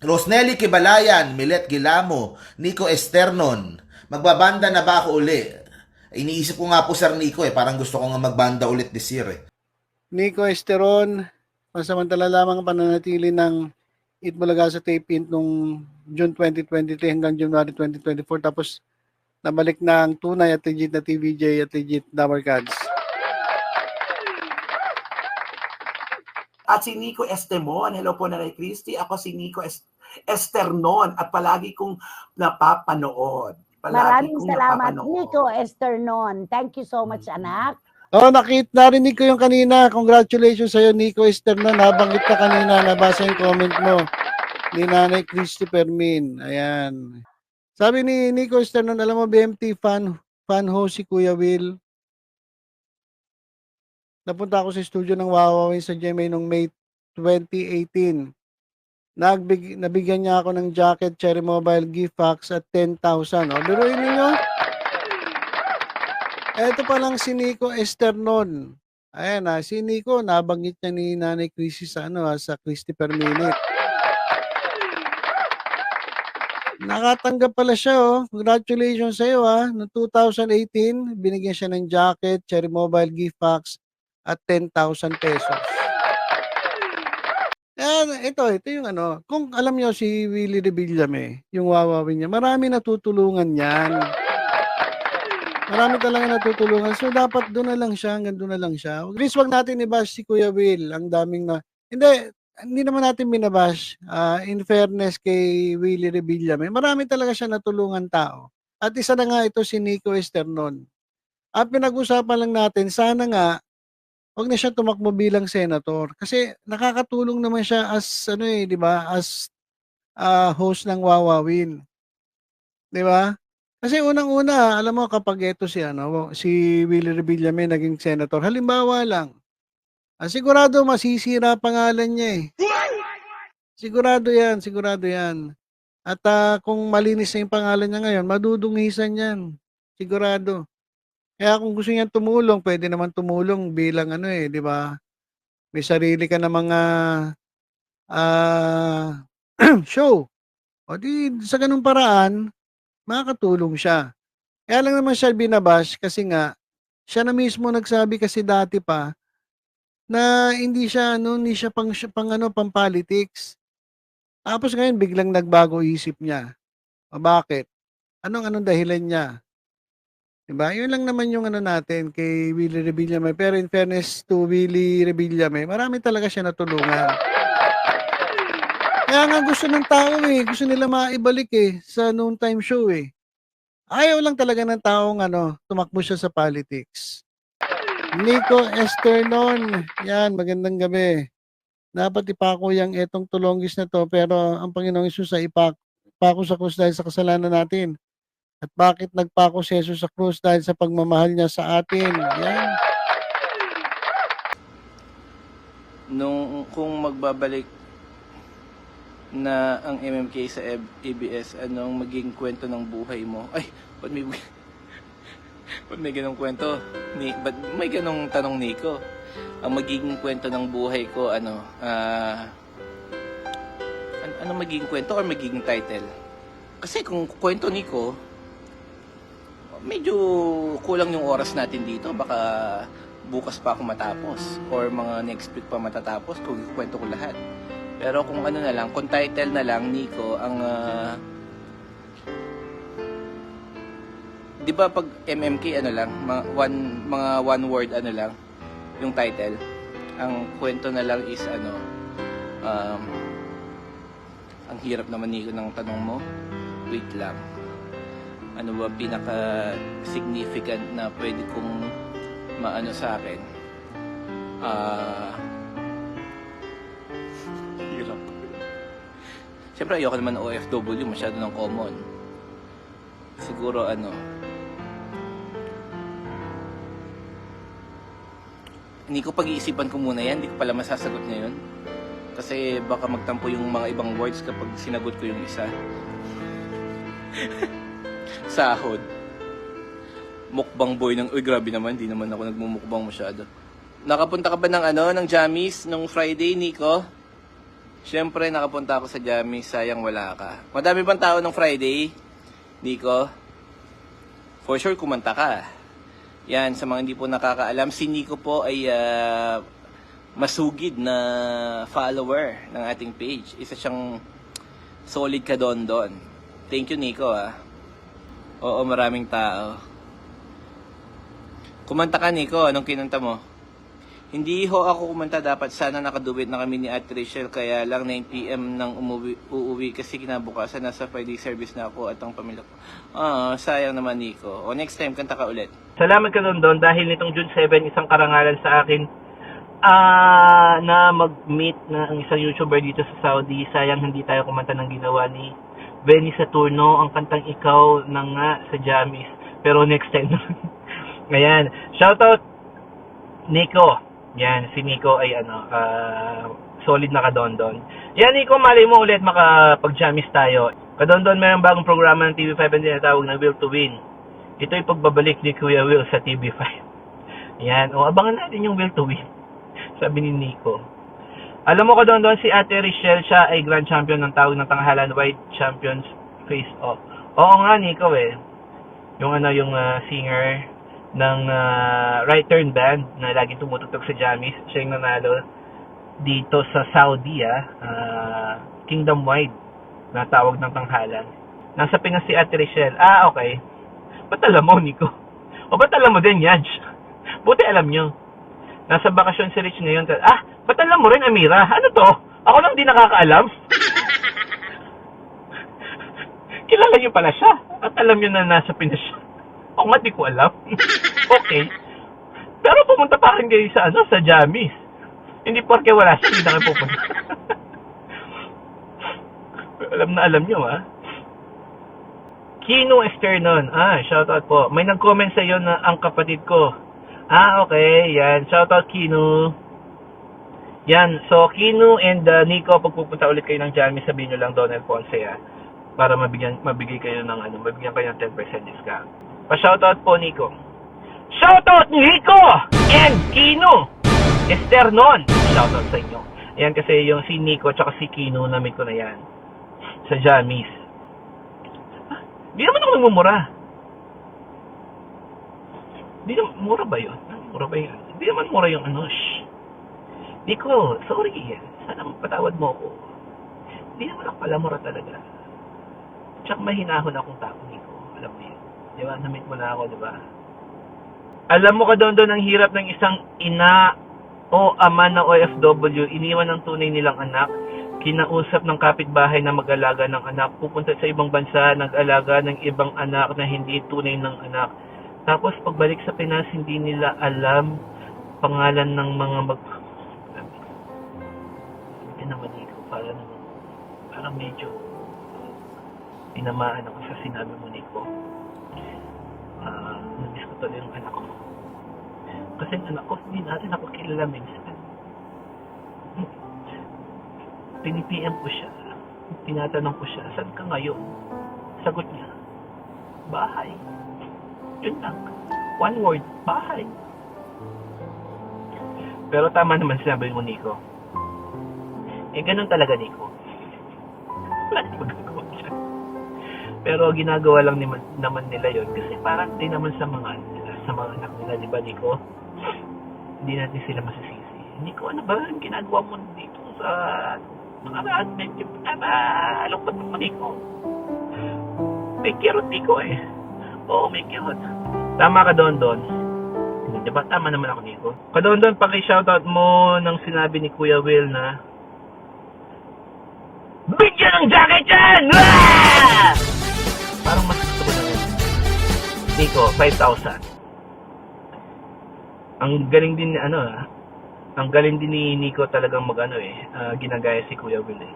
Rosnelly Kibalayan, Milet Gilamo, Nico Esternon. Magbabanda na ba ako uli? Iniisip ko nga po Sir Nico eh, parang gusto ko nga magbanda ulit this year eh. Nico Esteron, pansamantala lamang ang pananatili ng Eat Bulaga sa Tape Int nung June 2023 hanggang January 2024 tapos nabalik na ang tunay at legit na TVJ at legit Damar Cards. At si Nico Estemon. Hello po, Nanay Christy. Ako si Nico Es- Esternon at palagi kong napapanood. Palagi Maraming kong salamat, napapanood. Nico Esternon. Thank you so much, anak. Oh, nakit narinig ko yung kanina. Congratulations sa'yo, Nico Esteron. Nabanggit ka kanina, nabasa yung comment mo ni Nanay Christy Permin. Ayan. Sabi ni Nico Esteron, alam mo, BMT fan, fan ho si Kuya Will. Napunta ako sa studio ng Wawawin sa GMA noong May 2018. Nagbig, nabigyan niya ako ng jacket, Cherry Mobile gift packs at 10,000. O, biruin ninyo. Eto pa lang si Nico Esternon. Ayan na, si Nico, nabanggit niya ni Nanay Chrissy sa, ano, ah, sa Christy per minute. Nakatanggap pala siya, oh. Congratulations sa iyo, ah. Noong 2018, binigyan siya ng jacket, Cherry Mobile gift packs, at 10,000 pesos. Yan, ito, ito yung ano, kung alam niyo si Willie Revillame, yung wawawin niya, marami natutulungan yan. Marami talaga natutulungan. So, dapat doon na lang siya, hanggang doon na lang siya. Please, wag natin i-bash si Kuya Will. Ang daming na... Hindi, hindi naman natin binabash. Ah, in fairness kay Willie Revillame, marami talaga siya natulungan tao. At isa na nga ito si Nico Esternon. At pinag-usapan lang natin, sana nga, wag na siya tumakbo bilang senator. Kasi nakakatulong naman siya as, ano eh, di ba, as ah, host ng Wawawin. Di ba? Kasi unang-una, alam mo kapag ito si ano, si Willie Revillame naging senator, halimbawa lang, ah, sigurado masisira pangalan niya eh. Sigurado 'yan, sigurado 'yan. At ah, kung malinis na yung pangalan niya ngayon, madudungisan 'yan. Sigurado. Kaya kung gusto niya tumulong, pwede naman tumulong bilang ano eh, 'di ba? May sarili ka na mga ah, show. O di sa ganung paraan, makakatulong siya. Kaya lang naman siya binabash kasi nga, siya na mismo nagsabi kasi dati pa na hindi siya ano, hindi siya pang, pang ano, pang politics. Tapos ngayon biglang nagbago isip niya. O bakit? Anong anong dahilan niya? Diba? Yun lang naman yung ano natin kay Willie Revillame. Pero in fairness to Willie Revillame, marami talaga siya natulungan. Kaya nga gusto ng tao eh. Gusto nila maibalik eh sa noon time show eh. Ayaw lang talaga ng taong ano, tumakbo siya sa politics. Nico Esternon. Yan, magandang gabi. Dapat ipako yung etong tulonggis na to pero ang Panginoong Isus ay ipak, ipako sa krus dahil sa kasalanan natin. At bakit nagpako si Jesus sa krus dahil sa pagmamahal niya sa atin. Yan. nung kung magbabalik na ang MMK sa Ab- ABS, anong maging kwento ng buhay mo? Ay, ba't may, ba't may ganong kwento? Ni, ba't may ganong tanong Nico? Ang magiging kwento ng buhay ko, ano, ah, an- ano magiging kwento or magiging title? Kasi kung kwento Nico, medyo kulang yung oras natin dito. Baka bukas pa ako matapos or mga next week pa matatapos kung ikwento ko lahat. Pero kung ano na lang, kung title na lang, Nico, ang... ah, di ba pag MMK, ano lang, mga one, mga one word, ano lang, yung title. Ang kwento na lang is, ano, um, ang hirap naman, Nico, ng tanong mo. Wait lang. Ano ba pinaka-significant na pwede kong maano sa akin? Ah... hirap. Siyempre, ayoko naman OFW, masyado ng common. Siguro, ano, hindi ko pag-iisipan ko muna yan, hindi ko pala masasagot ngayon. Kasi baka magtampo yung mga ibang words kapag sinagot ko yung isa. Sahod. Mukbang boy ng, uy grabe naman, di naman ako nagmumukbang masyado. Nakapunta ka ba ng ano, ng Jammies nung Friday, Nico? Siyempre, nakapunta ako sa Jammy, sayang wala ka. Madami bang tao ng Friday? Nico? For sure, kumanta ka. Yan, sa mga hindi po nakakaalam, si Nico po ay ah, masugid na follower ng ating page. Isa siyang solid ka doon doon. Thank you, Nico, ah. Oo, maraming tao. Kumanta ka, Nico. Anong kinanta mo? Hindi ho ako kumanta. Dapat sana nakaduwit na kami ni Ate Rachel. Kaya lang 9pm nang umuwi, uuwi kasi kinabukasan nasa Friday service na ako at ang pamilya ko. Ah, sayang naman, Nico. O next time, kanta ka ulit. Salamat ka doon dahil nitong June 7, isang karangalan sa akin ah na mag-meet ang isang YouTuber dito sa Saudi. Sayang hindi tayo kumanta ng ginawa ni Benny Saturno, ang kantang ikaw na nga sa Jamis. Pero next time Ngayon, shoutout Nico. Yan, si Nico ay ano, ah, solid na kadondon. Yan, Nico, mali mo ulit makapag-jamis tayo. Kadondon, mayroong bagong programa ng TV5 na tinatawag na Will to Win. Ito ay pagbabalik ni Kuya Will sa TV5. Yan, o abangan natin yung Will to Win. Sabi ni Nico. Alam mo ko doon doon si Ate Richelle, siya ay grand champion ng tawag ng tanghalan White Champions Face Off. Oo nga Nico eh. Yung ano yung ah, singer ng ah, Right Turn Band na laging tumutugtog sa Jamis, siya yung nanalo dito sa Saudi ah, ah, Kingdom Wide na tawag ng tanghalan. Nasa Pinas si Ate Richelle. Ah, okay. Ba't alam mo, Nico? O ba't alam mo din, Yaj? Buti alam nyo. Nasa bakasyon si Rich ngayon. Ah, ba't alam mo rin, Amira? Ano to? Ako lang di nakakaalam. Kilala nyo pala siya. At alam nyo na nasa Pinas siya. Ako nga di ko alam. okay. Pero pumunta pa rin kayo sa, ano, sa Jamis. Hindi porke wala siya, hindi na kayo pupunta. alam na alam nyo, ha? Kino Esternon. Ah, shoutout po. May nag-comment sa iyo na ang kapatid ko. Ah, okay. Yan. Shoutout Kino. Yan. So, Kino and uh, Nico, pag pupunta ulit kayo ng Jamie, sabihin nyo lang Donald Ponce, ah. Para mabigyan, mabigay kayo ng, ano, mabigyan kayo ng 10% discount. Pa-shoutout po, Nico. Shoutout Nico! And Kino! Esternon! Shoutout sa inyo. Ayan kasi yung si Nico at si Kino, namit ko na yan. Sa Jamis. Di naman ako nagmumura. Di naman, mura ba yun? Mura ba yun? Di naman mura yung ano, shh. Nico, sorry. Sana patawad mo ako. Di naman ako pala mura talaga. Tsaka mahinahon akong tao, Nico. Alam mo yun. Di ba? Namit mo na ako, di ba? Alam mo ka doon doon ang hirap ng isang ina o ama na OFW, iniwan ng tunay nilang anak, kinausap ng kapitbahay na mag-alaga ng anak, pupunta sa ibang bansa, nag-alaga ng ibang anak na hindi tunay ng anak. Tapos pagbalik sa Pinas, hindi nila alam pangalan ng mga mag... Naman ikaw, parang, parang medyo tinamaan ako sa sinabi mo, Nico. Ah, namiss ko tuloy yung anak ko. Kasi ang anak ko, hindi natin ako kilala minsan. Pinipm ko siya. Tinatanong ko siya, saan ka ngayon? Sagot niya, bahay. Yun lang. One word, bahay. Pero tama naman sinabi mo, Nico. Eh, ganun talaga, Nico. Wala naman. Pero ginagawa lang naman, naman nila yon kasi parang din naman sa mga sa mga anak nila, di ba, Nico? Hindi natin sila masisisi. Nico, ano ba ang ginagawa mo dito sa nakaraan? Medyo alungkot mo, Nico. May kirot, Nico, eh. Oo, may kirot. Tama ka doon, doon. Di ba? Tama naman ako, Nico. Kadon doon, paki-shoutout mo ng sinabi ni Kuya Will na Bigyan ng jacket yan! Ah! Parang mas gusto ko na yun. Nico, 5,000. Ang galing din ano ah. Ang galing din ni Nico talagang mag ano eh. ah, ginagaya si Kuya Will eh.